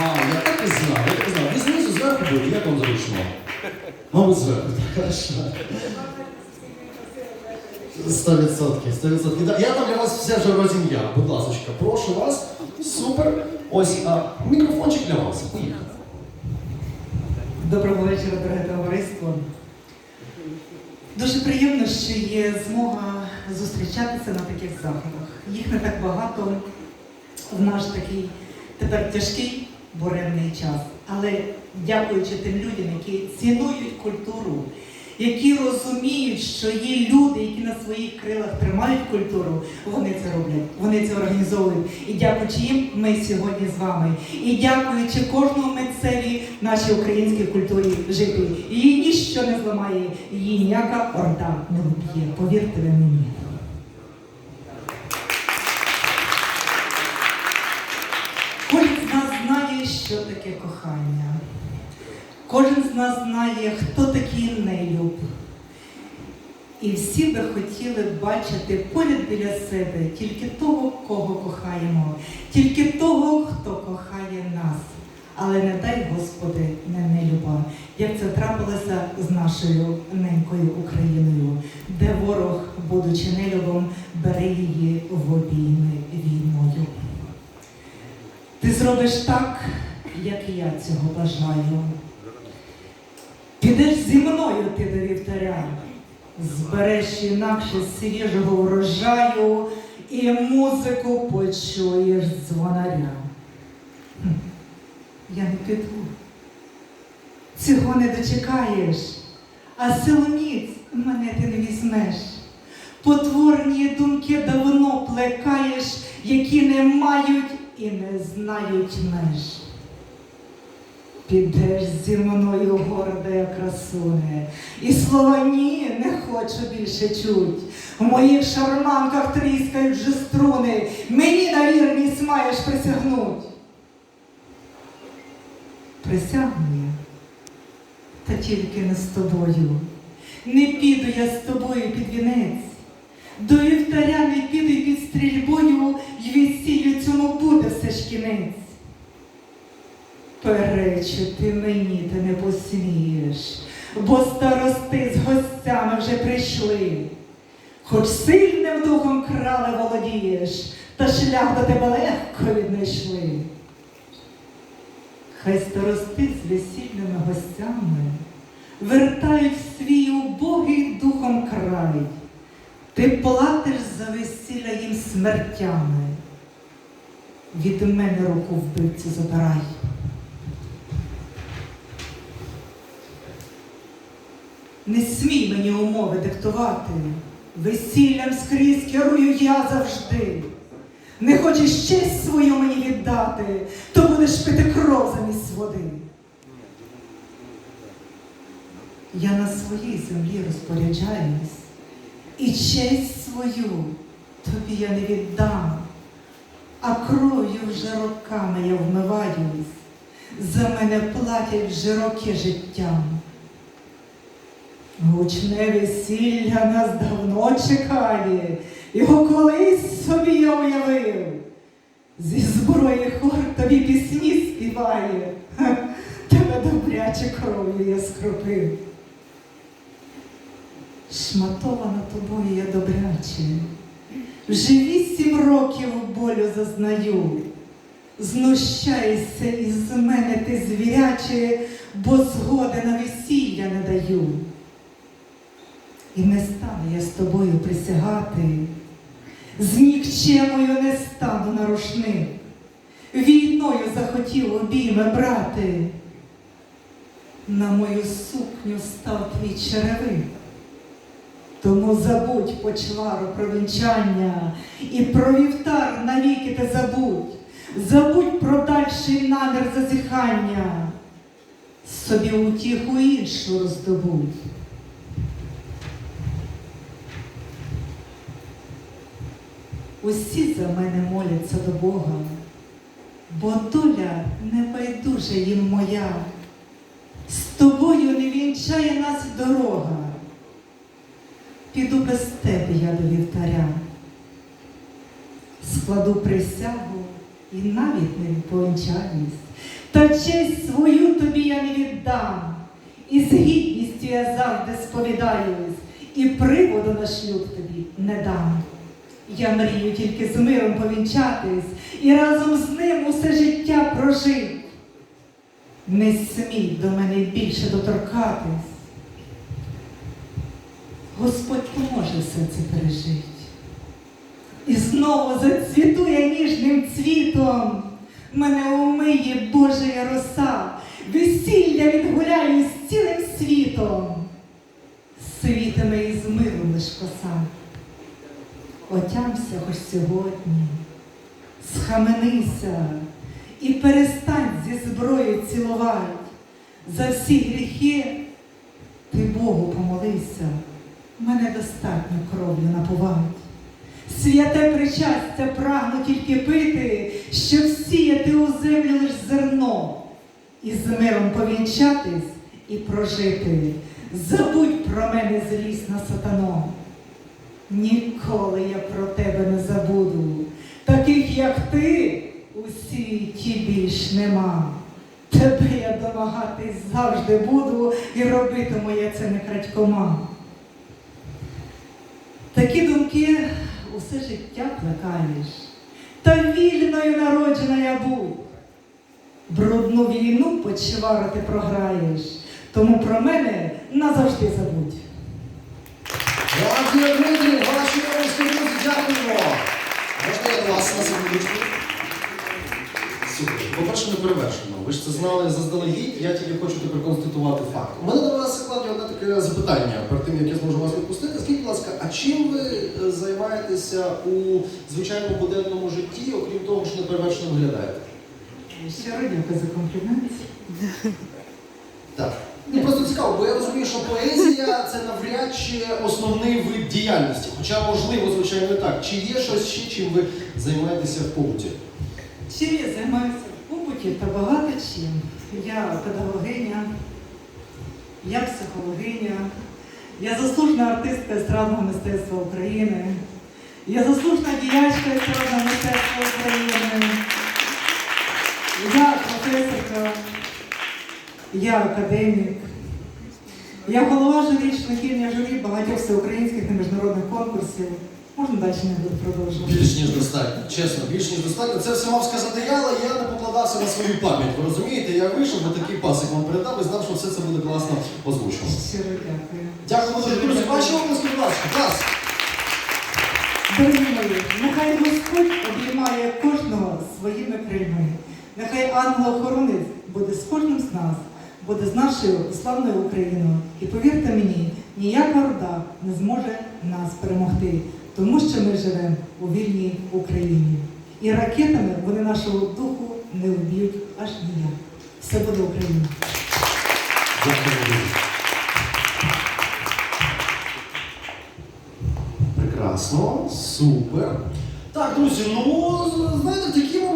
А, я так і знав, я так і знав. Ви знизу зверху будете, як вам зручно? Мабуть, зверху, так, хорошо. Сто відсотків, сто відсотків. Да, Я там для вас все вже розім'яв. Будь ласка, прошу вас. Супер. Ось а, мікрофончик для вас. Поїхали. Доброго вечора, дороге товариство. Дуже приємно, що є змога зустрічатися на таких заходах. Їх не так багато в наш такий тепер тяжкий буремний час. Але дякуючи тим людям, які цінують культуру, які розуміють, що є люди, які на своїх крилах тримають культуру, вони це роблять, вони це організовують. І дякуючи їм, ми сьогодні з вами. І дякуючи кожному митцеві нашій українській культурі жити. Її ніщо не зламає, її ніяка орда не вб'є. Повірте ви мені. Кожен з нас знає, що таке кохання. Кожен з нас знає, хто такий нелюб. І всі би хотіли бачити поряд біля себе тільки того, кого кохаємо, тільки того, хто кохає нас. Але не дай Господи, не нелюба, як це трапилося з нашою ненькою Україною, де ворог, будучи нелюбом, бере її в обійми війною. Ти зробиш так, як я цього бажаю. Підеш зі мною ти до вівтаря, збереш інакше свіжого врожаю і музику почуєш дзвонаря. Я не піду. Цього не дочекаєш, а силоміць мене ти не візьмеш. Потворні думки давно плекаєш, які не мають і не знають меж. Підеш зі мною горде красуне, і слова ні не хочу більше чуть. В моїх шарманках тріскають вже струни, мені на вірність маєш присягнуть. Присягну я, та тільки не з тобою. Не піду я з тобою під вінець. До вівтаря не піду під стрільбою, й весіллю цьому буде все ж кінець. Перечити мені ти не посмієш, бо старости з гостями вже прийшли. Хоч сильним духом крали володієш, та шлях до тебе легко віднайшли. Хай старости з весільними гостями вертають в свій убогий духом край. Ти платиш за весілля їм смертями. Від мене руку вбивцю забирай. Не смій мені умови диктувати. Весіллям скрізь керую я завжди. Не хочеш честь свою мені віддати, то будеш пити кров замість води. Я на своїй землі розпоряджаюсь, і честь свою тобі я не віддам, а кров'ю вже роками я вмиваюсь, за мене платять вже роки життям. Гучне весілля нас давно чекає, його колись собі я уявив. Зі зброї хор тобі пісні співає, Ха, тебе добряче кров'ю я скропив. Шматована тобою я добряче, вже вісім років болю зазнаю. Знущайся із мене ти звіряче, бо згоди на весілля не даю. І не стану я з тобою присягати, з нікчемою не стану на рушник, війною захотів обійми брати. На мою сукню став твій черевик. Тому забудь почвару про вінчання і про вівтар навіки ти забудь, забудь про дальший намір зазіхання, собі утіху іншу роздобудь. Усі за мене моляться до Бога, бо доля не байдужа їм моя. З тобою не вінчає нас дорога. Піду без тебе я до вівтаря, складу присягу і навіть не повінчаюсь. та честь свою тобі я не віддам. І з гідністю я завжди сповідаюсь, і приводу на шлюб тобі не дам. Я мрію тільки з миром повінчатись і разом з ним усе життя прожить. Не смій до мене більше доторкатись. Господь поможе все це пережить. І знову зацвіту я ніжним цвітом. Мене умиє Божия роса, весілля відгуляю з цілим світом. Світиме із миром лиш коса. Отямся хоч сьогодні, схаменися і перестань зі зброєю цілувати. За всі гріхи ти Богу помолися, мене достатньо кров'ю напувати. Святе причастя прагну тільки пити, щоб сіяти у землю лиш зерно, і з миром повінчатись і прожити. Забудь про мене злісна сатано. Ніколи я про тебе не забуду. Таких, як ти, у світі більш нема. Тебе я домагатись завжди буду, і робитиму я це не крадькома. Такі думки усе життя плекаєш, та вільною народжена я будь. Брудну війну почварити програєш, тому про мене назавжди забудь. Дякую, друзі, ваші друзі, дякуємо. Можна я вас на секундочку? Супер. По-перше, не перевершено. Ви ж це знали заздалегідь, я тільки хочу тепер констатувати факт. У мене до вас складні одне таке запитання перед тим, як я зможу вас відпустити. Скажіть, будь ласка, а чим ви е, займаєтеся у звичайному буденному житті, окрім того, що неперевершено виглядаєте? Щиро дякую за комплімент. Так. Просто цікаво, бо я розумію, що поезія це навряд чи основний вид діяльності. Хоча, можливо, звичайно, так. Чи є щось ще, чим ви займаєтеся в побуті? Чим я займаюся в побуті та багато чим. Я педагогиня, я психологиня, я заслужена артистка естрадного мистецтва України, я заслужена діячка естрадного мистецтва України, я професорка, я академік, я голова журі, членкиня журі багатьох всеукраїнських та міжнародних конкурсів. Можна далі не буду продовжувати. Більш ніж достатньо. Чесно, більш ніж достатньо. Це все мав сказати я, але я не покладався на свою пам'ять. Ви розумієте, я вийшов, бо такий пасик вам передав і знав, що все це буде класно озвучено. Щиро дякую. Дякую дуже, друзі. Ваші обласки, будь ласка. Клас! Дорогі мої, нехай Господь обіймає кожного своїми крильми. Нехай ангел-охоронець буде з кожним з нас, буде з нашою славною Україною. І повірте мені, ніяка орда не зможе нас перемогти, тому що ми живемо у вільній Україні. І ракетами вони нашого духу не вб'ють аж ніяк. Все буде Україна. Прекрасно, супер. Так, друзі, ну знаєте, такі.